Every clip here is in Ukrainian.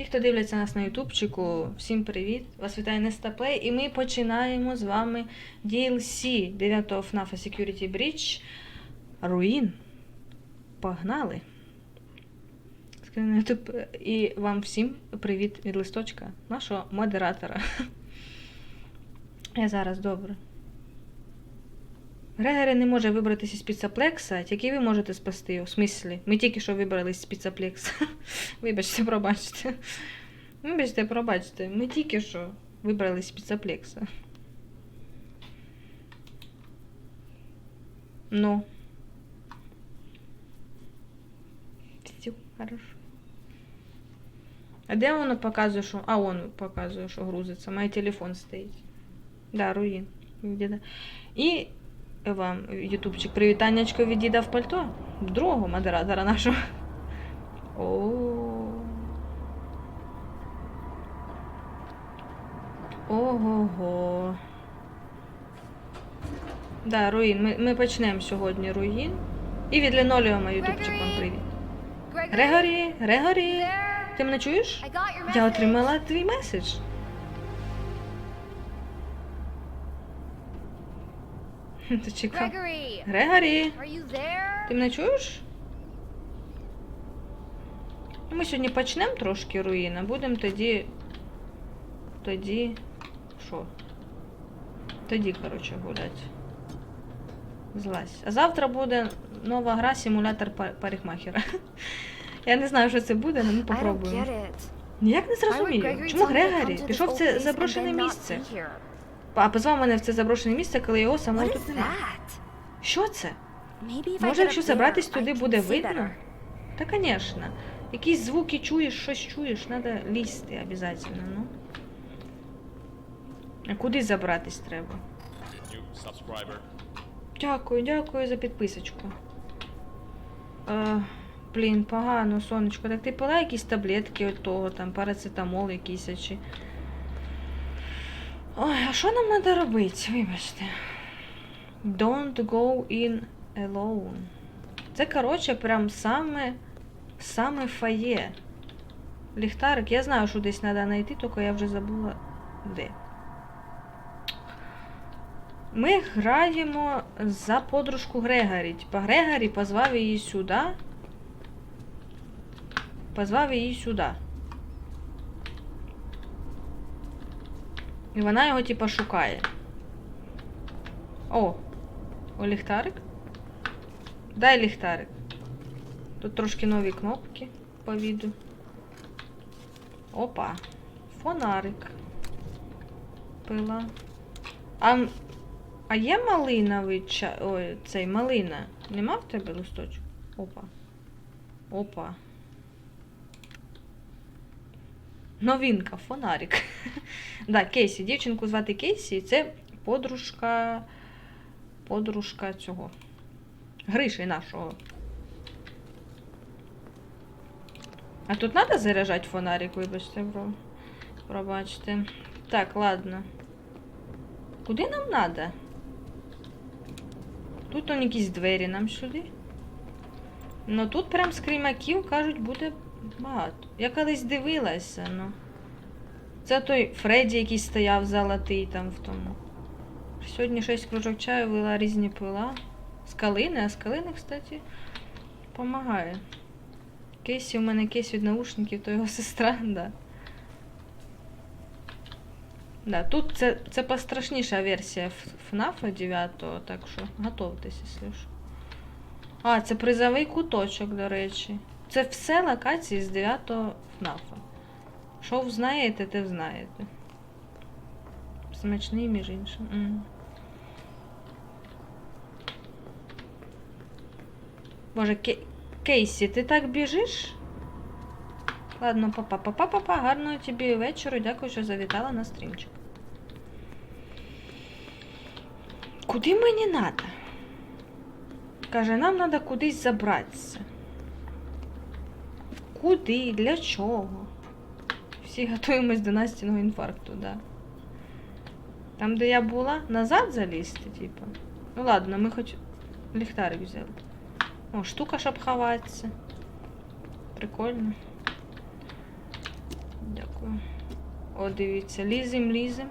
Ті, хто дивляться нас на ютубчику, всім привіт! Вас вітає Нестаплей, і ми починаємо з вами DLC 9 FNAF Security Breach Ruin. Погнали! І вам всім привіт від листочка, нашого модератора. Я зараз добре. Грегорі не може вибратися з піцаплекса, тільки ви можете спасти. В смислі? Ми тільки що вибрались з піцаплекса. Вибачте, пробачте. Вибачте, пробачте. Ми тільки що вибрались з піцаплекса. Ну. Все, хорошо. А де воно показує, що. А, он показує, що грузиться. Мій телефон стоїть. Да, руїн. І вам, ютубчик, привітаннячко від діда в пальто. Другого модератора нашого. О. Ого-го. Да, руїн. Ми, ми почнемо сьогодні руїн. І від лінолеума ютубчик вам привіт. Грегорі, Грегорі, ти мене чуєш? Я отримала твій меседж. Ти чекав. Грегорі, ти мене чуєш? Ну, Ми сьогодні почнемо трошки руїн, а будемо тоді. Тоді. Що? Тоді, коротше, гуляти. Злазь. А завтра буде нова гра симулятор па- парикмахера. Я не знаю, що це буде, але ми попробуємо. Ніяк не зрозумію. Чому Грегорі пішов в це заброшене місце? А позвав мене в це заброшене місце, коли його самого тут немає. Що це? Може, якщо забратись туди, буде видно? Та, звісно. Якісь звуки чуєш, щось чуєш, треба лізти обов'язково, ну. А куди забратись треба? Дякую, дякую за підписочку. Е, блін, погано, сонечко. Так ти пила якісь таблетки от того, там, парацетамол якийсь чи. Ой, а що нам треба робити? Вибачте. Don't go in alone. Це, коротше, прям саме, саме фає. Ліхтарик, я знаю, що десь треба знайти, тільки я вже забула де. Ми граємо за подружку Грегорі. Типа Грегорі позвав її сюди. Позвав її сюди. І вона його, типа, шукає. О! О, ліхтарик. Дай ліхтарик. Тут трошки нові кнопки по віду. Опа. Фонарик. Пила. А, а є малиновий чай. Ой, цей малина. Нема в тебе листочок? Опа. Опа. Новинка, фонарик. да, Кейсі. Дівчинку звати Кейсі. Це подружка. Подружка цього. Гриші нашого. А тут треба заряджати фонарик, вибачте, бро. Пробачте. Так, ладно. Куди нам треба? Тут он якісь двері нам сюди. Ну тут прям скрімаків, кажуть, буде багато. Я колись дивилася, ну. Це той Фредді, який стояв золотий там в тому. Сьогодні 6 кружок чаю вила різні пила. З калини, а з калини, кстати, допомагає. Кейсі у мене кейс від наушників, то його сестра, да. Да, тут це, це пострашніша версія FNAF 9, так що готовтесь, якщо що. А, це призовий куточок, до речі. Це все локації з 9 FNAF. Що знаєте, те знаєте. Смачний, між іншим. М. Боже, Ке- Кейсі, ти так біжиш? Ладно, папа, папа, папа, гарного тобі вечора. Дякую, що завітала на стрімчик. Куди мені надо? Каже, нам треба кудись забратися. Куди? Для чого? Всі готуємось до Настіного інфаркту, да. Там, де я була, назад залізти, типу. Ну ладно, ми хоч ліхтарик взяли. О, штука, щоб ховатися. Прикольно. Дякую. О, дивіться, лізем, лізем.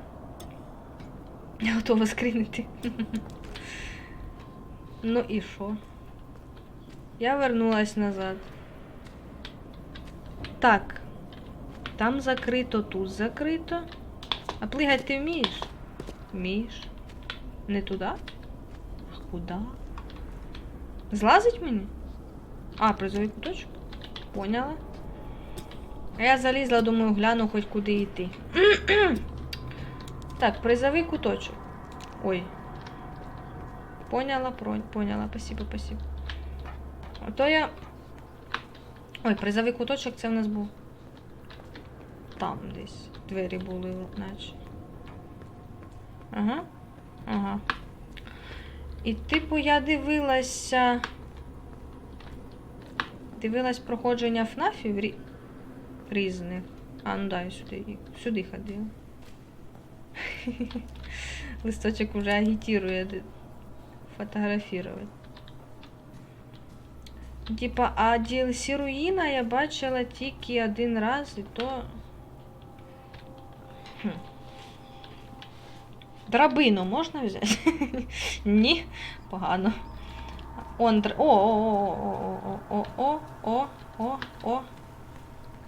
Я готова скрінити. Ну і що? Я вернулась назад. Так. Там закрито, тут закрито. А плигать ти вмієш? Вмієш. Не туди? А куди? Злазить мені? А, призовий куточок? Поняла. А я залізла, думаю, гляну хоч куди йти. так, призовий куточок. Ой. Поняла, поняла, спасибо, спасибо. Ото я. Ой, призовий куточок це в нас був. Там десь. Двері були, наче. Ага. Ага. І типу я дивилася. Дивилась проходження ФНАФів рі... різних. А, ну да, я сюди, сюди ходила. Листочок уже агітірує фотографувати. Типа, а DLC руїна я бачила тільки один раз, і то. Хм. Драбину можна взяти? Ні, погано. Он др... О-о-о-о-о-о-о-о-о-о.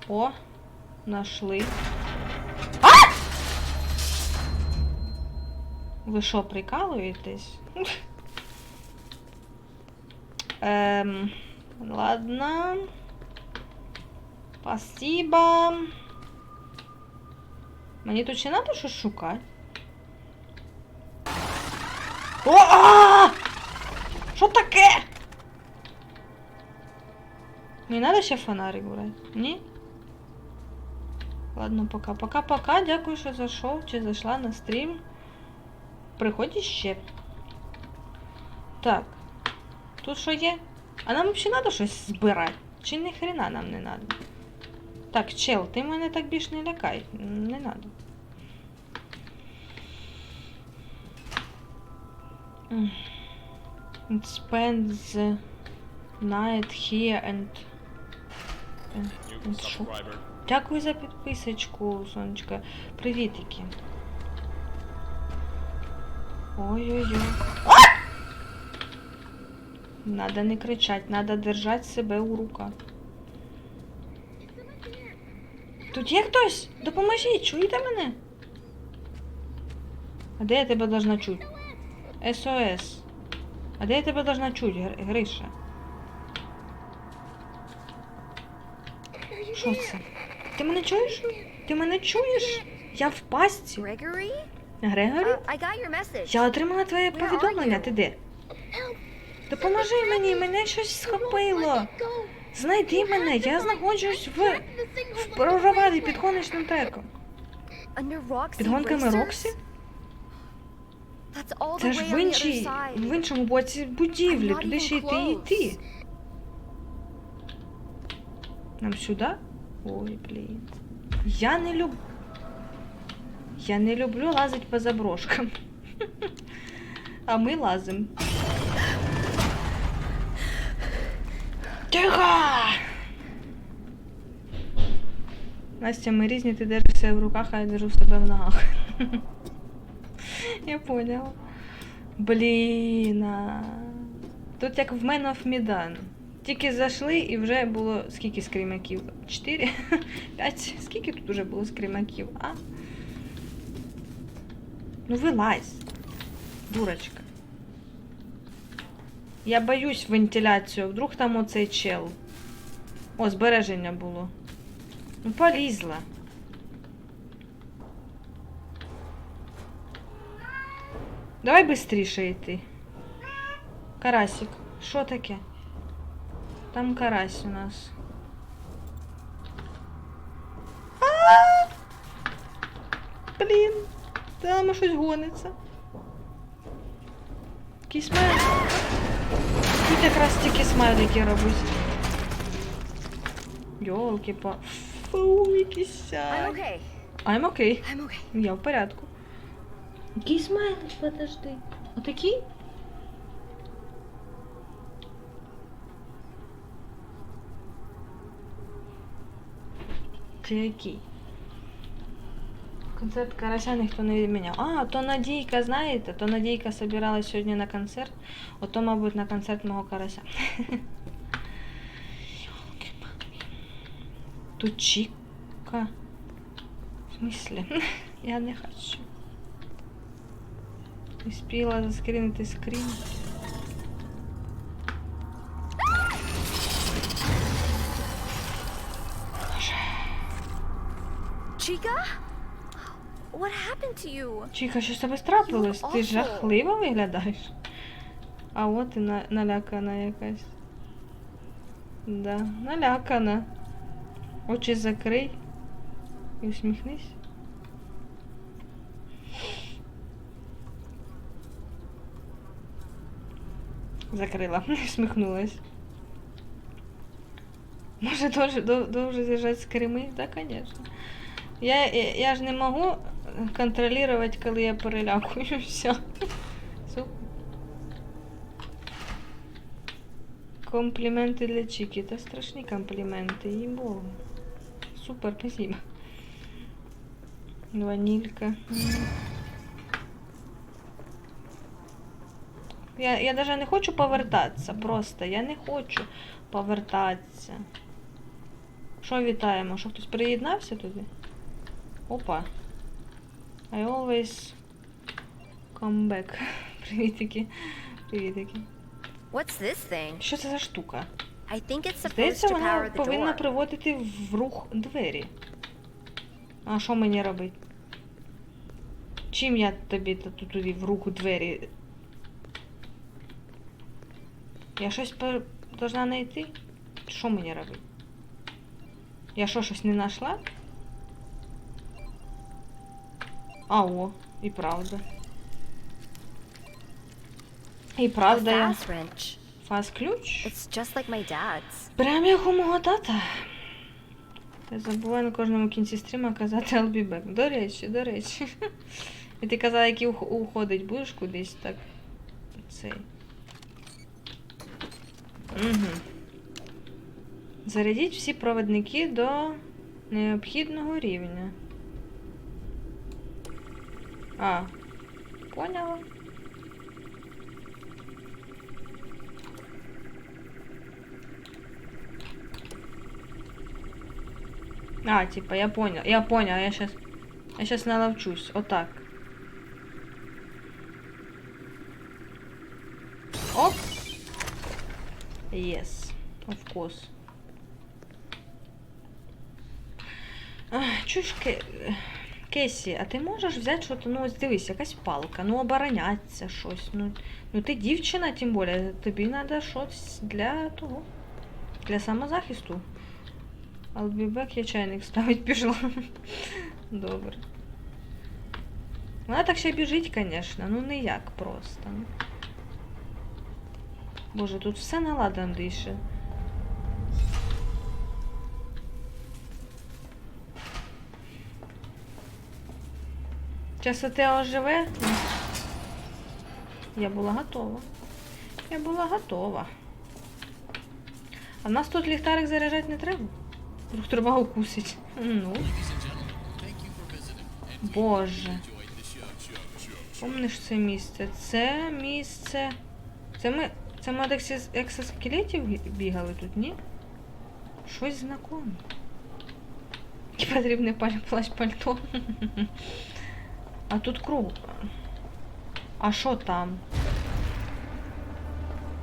О, нашли. А! Ви що, прикалуєтесь? Ем, ладно. Спасибо. Мені тут ще треба щось шукати. О! а! Що таке? Мені треба ще фонарик брати? Ні? Ладно, пока. Пока-пока. Дякую, що зайшов чи зайшла на стрім. Приходь ще. Так. Тут що є? А нам взагалі треба щось збирати? Чи ні хрена нам не треба? Так, чел, ти мене так більш не лякай. Не треба. Spend the night here and... and що? Дякую за підписочку, сонечка. Привітики. Ой-ой-ой. Надо не кричать, надо держать себе у руках. Тут є хтось? Допоможіть, чуєте мене? А де я тебе должна чути? СОС. А де я тебе должна чути, Гр- Гриша? Що це? Ти мене чуєш? Ти мене чуєш? Я в пастці. Gregory? Грегорі? Uh. Я отримала твоє повідомлення. Ти де? Допоможи мені, мене щось схопило. Знайди мене, я знаходжусь в, в проваді під гоночним треком. Під гонками Роксі? Це ж в іншій, в іншому боці будівлі, туди ще йти і йти. Нам сюди? Ой, блін. Я не люблю. Я не люблю лазить по заброшкам. А ми лазим. Тихо! Настя, ми різні, ти держиш себе в руках, а я держу себе в ногах. Я поняла. Блін. Тут як в Man of Medan. Тільки зайшли і вже було скільки скрімаків? Чотири? П'ять? Скільки тут вже було скрімаків, а? Ну вилазь. Дурочка. Я боюсь вентиляцію. Вдруг там оцей чел. О, збереження було. Ну, полізла. Давай быстріше йти. Карасик, що таке? Там карась у нас. Блін, там щось гониться. Який смайл. Тут якраз тільки смайлики робить. Йолки па. Фу, який I'm сяй. okay. I'm окей. I'm okay. Я в порядку. Який смайлик, подожди. Отакий? Це який? Концерт карася ніхто не відміняв. А, то Надійка, знаєте, то Надійка собиралась сьогодні на концерт. Ото, мабуть, на концерт мого карася. Тут Чіка. В смислі? Я не хочу. Успіла заскрінити скрін. Chica? What happened to you? Чіка, що з тебе трапилось? Ти жахливо виглядаєш. А от і на, налякана якась. Да, налякана. Очі закрий і усміхнись. Закрила, усміхнулась. Може дуже довше з'їжджати з Крими? Так, звісно. Я, я, я ж не можу контролювати, коли я перелякую. Все. Супер. Компліменти для Чіки. Та страшні компліменти, їй богу. Супер, спасибо. Ванілька. Я, я даже не хочу повертатися, просто. Я не хочу повертатися. Що вітаємо? Що хтось приєднався туди? Опа. I always come back. Привітики. Привітики. What's this thing? Що це за штука? I think it's supposed Здається, to вона power the повинна door. приводити в рух двері. А що мені робити? Чим я тобі та- тут туди в руку двері? Я щось пер... должна знайти? Що мені робити? Я що, щось не знайшла? А, о, і правда. І правда, я wrench. фаз-ключ? It's just like my dad's. Прям як у мого тата. Я забуваю на кожному кінці стріма казати I'll be back. До речі, до речі. І ти казала, який уходить будеш кудись, так. Цей. Угу. Зарядіть всі проводники до необхідного рівня. А, поняла. А, типа, я понял. Я понял, я сейчас... Я сейчас наловчусь. Вот так. Оп. Yes. Of course. Ке... Кесі, а ти можеш взяти щось, ну ось дивись, якась палка, ну обороняться щось. Ну, ну ти дівчина, тим більше, тобі треба щось для того. Для самозахисту. Back, я чайник ставить пішла. Добре. Вона так ще біжить, звісно, ну не як просто. Боже, тут все наладом дише. Зараз те оживе. Я була готова. Я була готова. А нас тут ліхтарик заряджати не треба. Вдруг треба укусить. Ну. Боже. Помниш це місце? Це місце. Це ми. Це ми від екзоскелетів бігали тут, ні? Щось знакоме. І потрібне плащ пальто. А тут круг. А що там?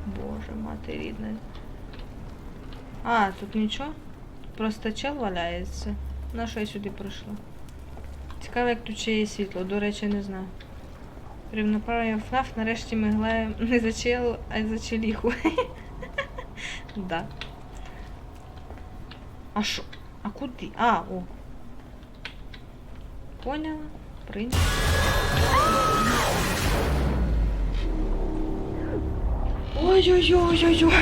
Боже, мати рідна. А, тут нічого? Просто чел валяється. На що я сюди прийшла? Цікаво, як тут ще є світло, до речі, не знаю. Рівноправ'я ФНАФ нарешті ми граємо не за чел, а за челіху. Да. А що? А куди? А, о. Поняла? Прийняла. Ой-ой-ой-ой-ой.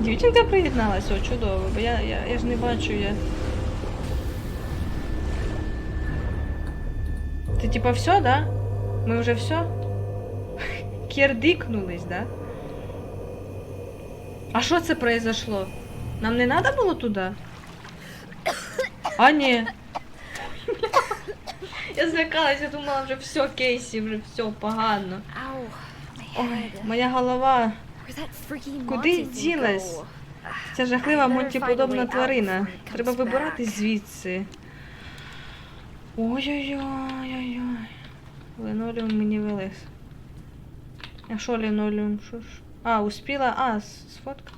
Дівчинка приєдналася, о, чудово, бо я, я, я ж не бачу, я. Ти типа все, да? Ми вже все? Кірдикнулись, да? А що це произошло? Нам не треба було туди? А, ні. Я злякалася, думала, вже все, Кейсі, вже все погано. Ой, моя голова. Куди ділась? Ця жахлива мультиподобна тварина. Треба вибиратись звідси. Ой-ой-ой-ой-ой. Линолеум мені вилез. А що линолеум? Що ж? А, успіла. А, сфотка.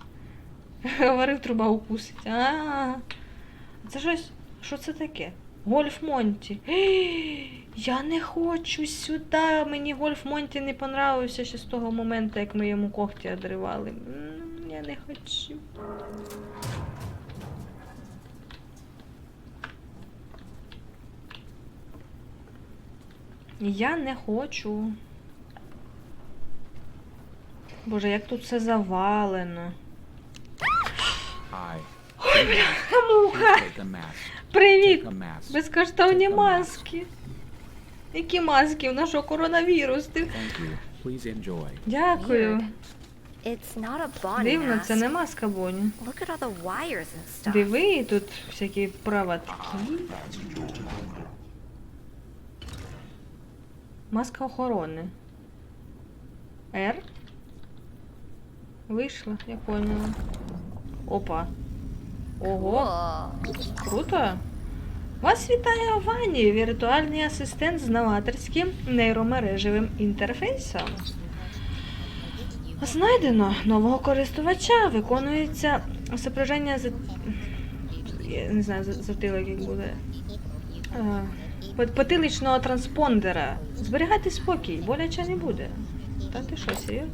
Говорив, труба укусить. А. Це щось. Що це таке? Гольф Монті. Я не хочу сюди. Мені Гольф Монті не понравився ще з того моменту, як ми йому когті одривали. Я не хочу. Я не хочу. Боже, як тут все завалено. Hi. Муха! Привіт! Безкоштовні маски. Які маски? У нас що, коронавірус? Ти... Дякую. Дивно, це не маска stuff. Диви, тут всякі проводки. Маска охорони. Р. Вийшла, я поняла. Опа. Ого, круто. Вас вітає Вані, віртуальний асистент з новаторським нейромережевим інтерфейсом. Знайдено нового користувача. Виконується зображення за... Я не знаю, затилок як буде. Е, Потиличного транспондера. Зберігайте спокій, боляче не буде. Та ти що, серйозно?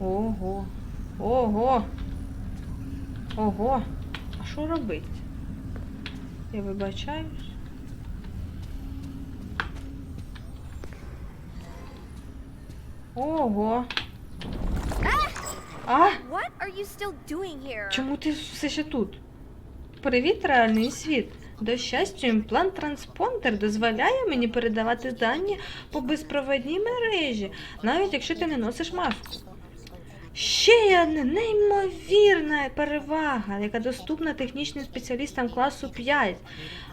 Ого. Ого. Ого. А що робить? Я вибачаюсь. Ого. А? What are you still doing here? Чому ти все ще тут? Привіт, реальний світ. До щастя, імплант транспондер дозволяє мені передавати дані по безпроводній мережі, навіть якщо ти не носиш маску. Ще є неймовірна перевага, яка доступна технічним спеціалістам класу 5.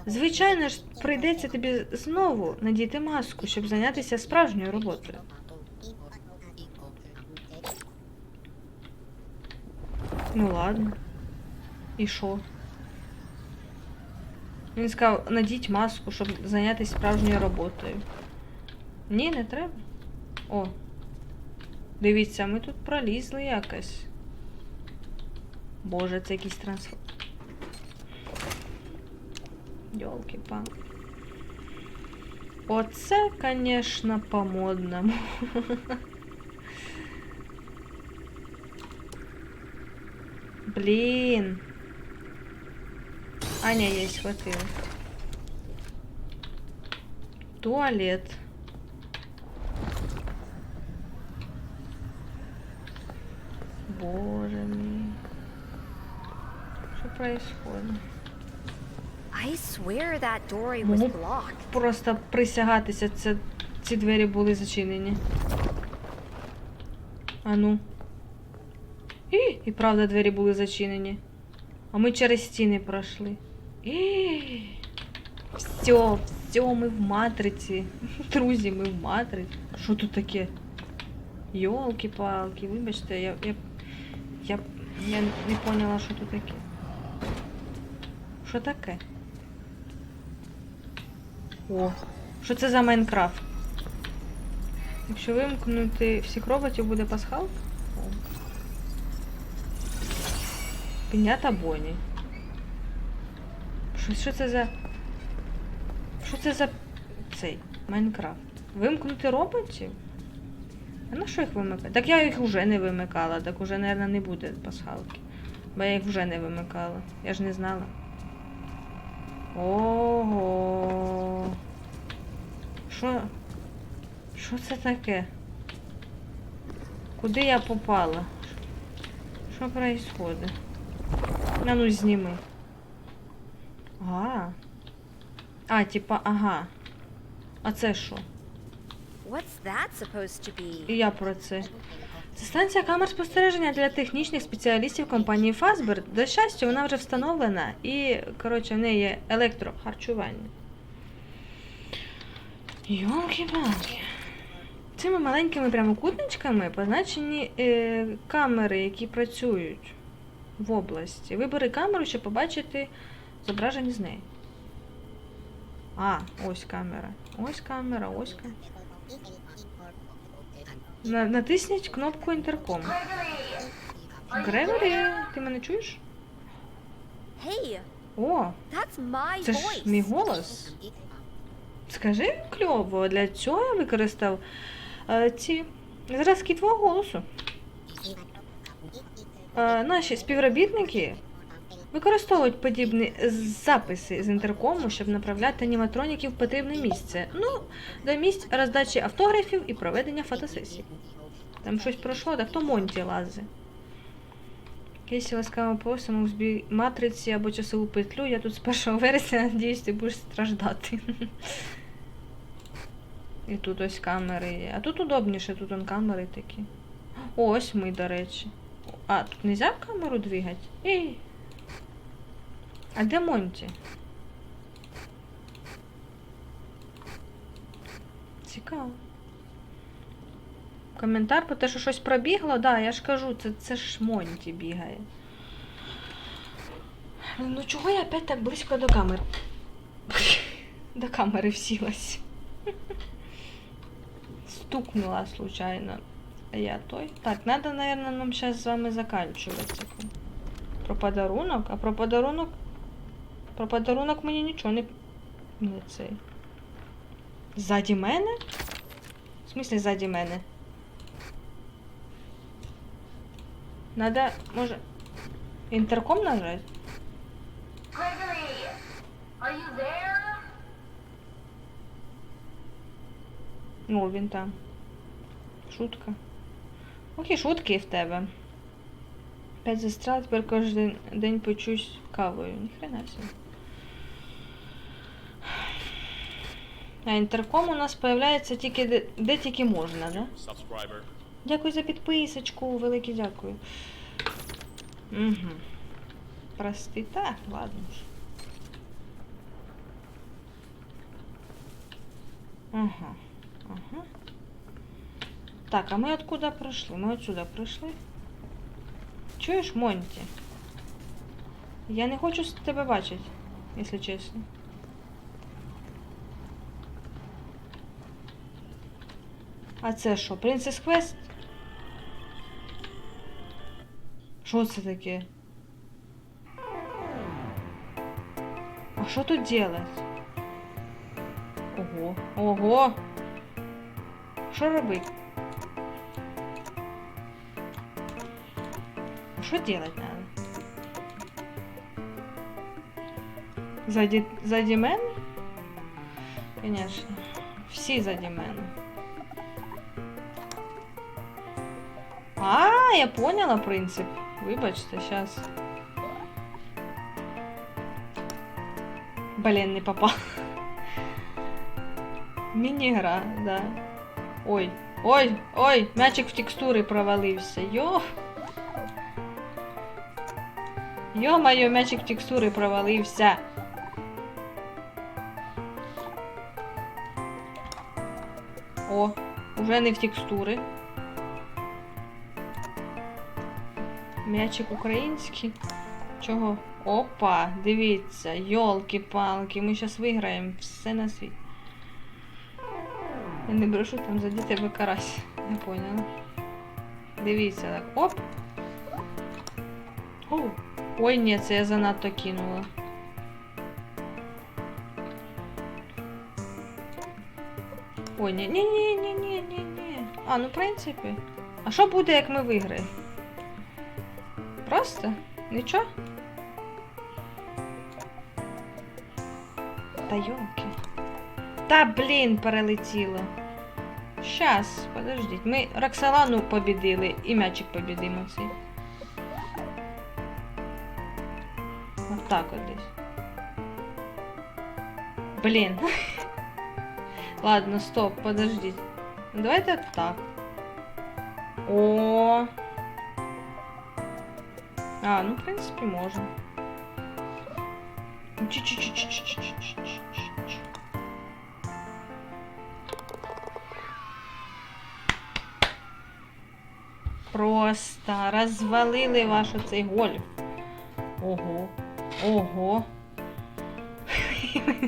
Звичайно ж, прийдеться тобі знову надіти маску, щоб зайнятися справжньою роботою. Ну ладно. І що? Він сказав, надіть маску, щоб зайнятися справжньою роботою. Ні, не треба. О. Дивіться, ми тут пролізли якось. Боже, це якийсь трансфер. Йолки палки Оце, конечно, по-модному. Блін. Аня є, хватило. Туалет. Боже мій. Що происходит? I swear that doorway was blocked. Просто присягатися, це, ці двері були зачинені. А ну. І, і правда двері були зачинені. А ми через стіни пройшли. І, все, все, ми в матриці. Друзі, ми в матриці. Що тут таке? Йолки-палки, вибачте, я, я, я, я не поняла, що тут таке. Що таке? О, що це за Майнкрафт? Якщо вимкнути всіх роботів, буде пасхалка? Пінята Боні. Що, що це за. Що це за цей Майнкрафт? Вимкнути роботів? А на що їх вимикати? Так я їх вже не вимикала, так уже, мабуть, не буде пасхалки. Бо я їх вже не вимикала. Я ж не знала. Ого. Що? Що це таке? Куди я попала? Що происходит? А ну зніми. А. А, типа, ага. А це що? What's that supposed to І я про це. Це станція камер спостереження для технічних спеціалістів компанії Fazbear. До щастя, вона вже встановлена і, коротше, в неї є електрохарчування. Йолки-палки. Цими маленькими прямокутничками позначені е, камери, які працюють в області. Вибери камеру, щоб побачити зображення з неї. А, ось камера. Ось камера, ось камера. На, натисніть кнопку інтерком. Грегорі, ти мене чуєш? Hey, О, that's my це ж мій голос. Скажи кльово, для цього я використав е, ці зразки твого голосу. Е, наші співробітники використовують подібні записи з інтеркому, щоб направляти аніматроніків в потрібне місце. Ну, до місць роздачі автографів і проведення фотосесій. Там щось пройшло, так то Монті лази. Кейсі ласкаво просимо в збій матриці або часову петлю. Я тут з 1 вересня, надіюсь, ти будеш страждати. І тут ось камери є. А тут удобніше, тут он камери такі. Ось ми, до речі. А, тут нельзя камеру двигати? Ей. А де Монті? Цікаво. Коментар про те, що щось пробігло, да, я ж кажу, це, це ж Монті бігає. Ну чого я опять так близько до камер? До камери всілась. Стукнула случайно. А я той. Так, надо, наверное, нам сейчас з вами заканчивать. Про подарунок. А про подарунок. Про подарунок мені нічого не. Не цей. Ззаді мене? В смысле ззаді мене? Надо, може. Інтерком нажать? Gregory? Ну, він там. Шутка. Окей, шутки в тебе. П'ять застрял, тепер кожен день почусь кавою. Ніхрена собі. А інтерком у нас появляється тільки де, де тільки можна, да? Дякую за підписочку, велике дякую. Угу. Прости, так, ладно ж. Ага, ага. Так, а ми откуда пройшли? Ми отсюда пройшли. Чуєш, Монті? Я не хочу тебе бачити, якщо чесно. А це що, Принцес Квест? Що це таке? А що тут делать? Ого, ого! Що робить? А що делать надо? Заді, заді мене? Конечно. Всі заді мене. А, я поняла принцип. Вибачте, сейчас. Блін, не попав. Міні-гра, да. Ой, ой, ой, м'ячик в текстури провалився. Йо. Йо-моє, м'ячик в текстури провалився. О, уже не в текстури. М'ячик український. Чого? Опа, дивіться, йолки-палки, ми зараз виграємо все на світ. Я не брешу там задіти ви карась. Я поняла. Дивіться так. Оп. О. Ой, ні, це я занадто кинула. Ой, ні, ні, ні, ні, ні, ні, ні. А, ну в принципі. А що буде, як ми виграємо? Просто? Нічого? Та йолки. Та блін, перелетіло. Щас, подождіть. Ми Роксолану побідили і м'ячик побідимо цей. От так от десь. Блін. Ладно, стоп, подождіть. Давайте так. О. А, ну в принципі можна. Ну, Просто развалили ваш цей гольф. Ого, ого.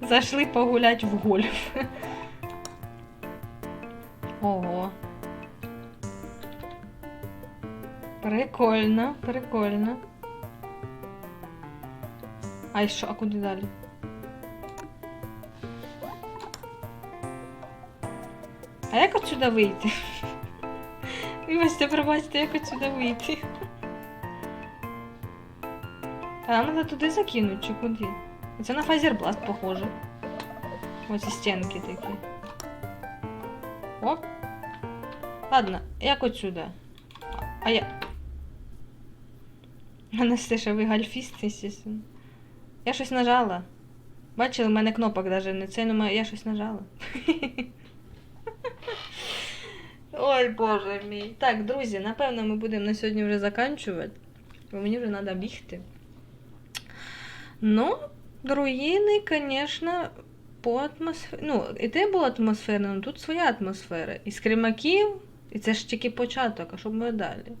Зайшли погулять в гольф. Ого. Прикольно, прикольно. А що, а куди далі? А як отсюда вийти? Вибачте, пробачте, як отсюда вийти? А нам треба туди закинути, чи куди? Це на фазербласт похоже. Ось і стінки такі. Оп. Ладно, як отсюда? А я. Анасташа, ви гальфіст. Я щось нажала. Бачили, в мене кнопок навіть не це, але я щось нажала. Ой, боже мій. Так, друзі, напевно, ми будемо на сьогодні вже заканчувати. Бо мені вже треба бігти. Ну, руїни, звісно, по атмосфері. Ну, і те було атмосферно, але тут своя атмосфера. І скримаків, і це ж тільки початок, а що буде далі?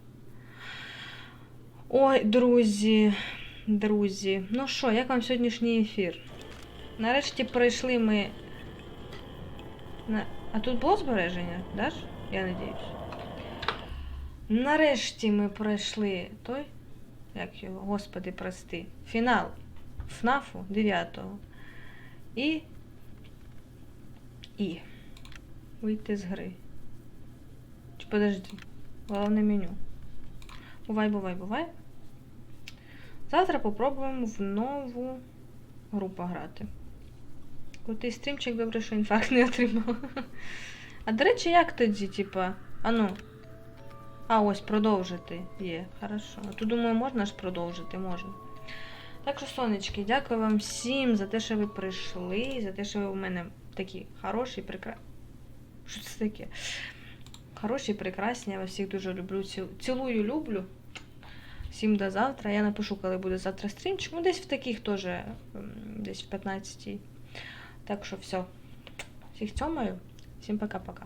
Ой, друзі, друзі. Ну що, як вам сьогоднішній ефір? Нарешті пройшли ми. На... А тут було збереження, да? Я надіюсь. Нарешті ми пройшли той. Як його, господи, прости. Фінал ФНАФу 9-го. І. І. Вийти з гри. Чи подожди. Головне меню. Бувай, бувай, бувай. Завтра попробуємо в нову гру пограти. Крутий стрімчик, добре, що інфаркт не отримав. А до речі, як тоді, типа, а ну. А, ось продовжити є. Хорошо. А то думаю, можна ж продовжити, можна. Так що, сонечки, дякую вам всім за те, що ви прийшли, за те, що ви у мене такі хороші, прекрасні. Що це таке? Хороші, прекрасні, я вас всіх дуже люблю. Цілую, люблю. Всім до завтра. Я напишу, коли буде завтра стрімчик. Ну, десь в таких теж, десь в 15 Так що все. Всіх цьомаю. Всім пока-пока.